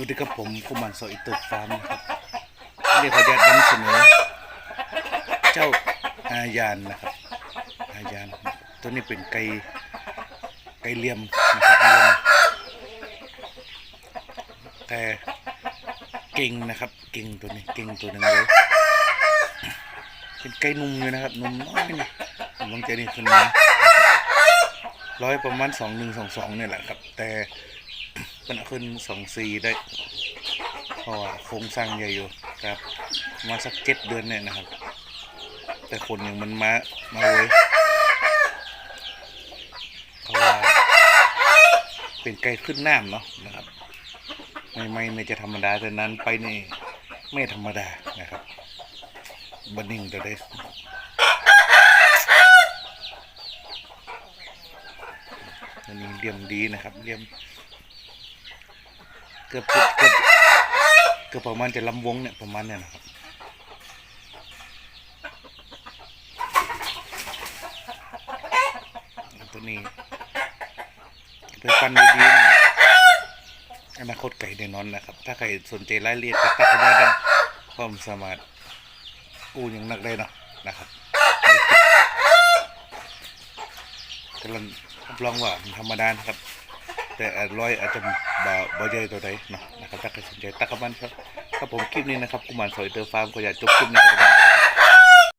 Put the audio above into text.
วัสดีครับผมกุมารโซอิตุฟาร์มนะครับเรียกขออนุญาตนำเสนอเจ้าอายานนะครับอายานตัวนี้เป็นไก่ไก่เลี่ยมนะครับแต่เก่งนะครับเก่งตัวนี้เก่งตัวหนึ่งเลยเป็นไก่นุ่มเลยนะครับนุ่มน้อยนี่ผมลองใจนี่ขึ้นมาร้อยประมาณสองหนึ่งสองสองเนี่ยแหละครับ แต่ เอาขึ้นสองซีได้เพราะว่าโครงสร้างใหญ่อยู่ครับ มาสักเจ็ดเดือนเนี่ยนะครับ แต่คนอย่างมันมามาเลยเพราะว่าเป็นไก่ขึ้นน้ำเนาะนะครับ ไม่ไม่ไม่จะธรรมดาแต่นั้นไปนี่ไม่ธรรมดานะครับบันนิ่งตัวได้อันนี้เลี่ยมดีนะครับเลี่ยม เกือบเกือบเกือบเกือบประมาณจะลำวงเนี่ยประมาณเนี่ยนะครับตัวนี้ไปฟันดีๆนะอนาคตไก่แน่นอนนะครับ ถ้าใครสนใจรายละเอียดก็ตักเข้ามาได้ความสามารถอู้ยังนักได้เนาะนะครับกำลังรับรองว่าธรรมดานะครับ แต่อาจร้อยอาจจะบ่บ่ใหญ่ตัวใดเนาะนะครับถ้าใครสนใจตักกับมันครับถ้าผมคลิปนี้นะครับกุมารสอยเตอร์ฟาร์มก็อยากจบคลิปนี้ครับ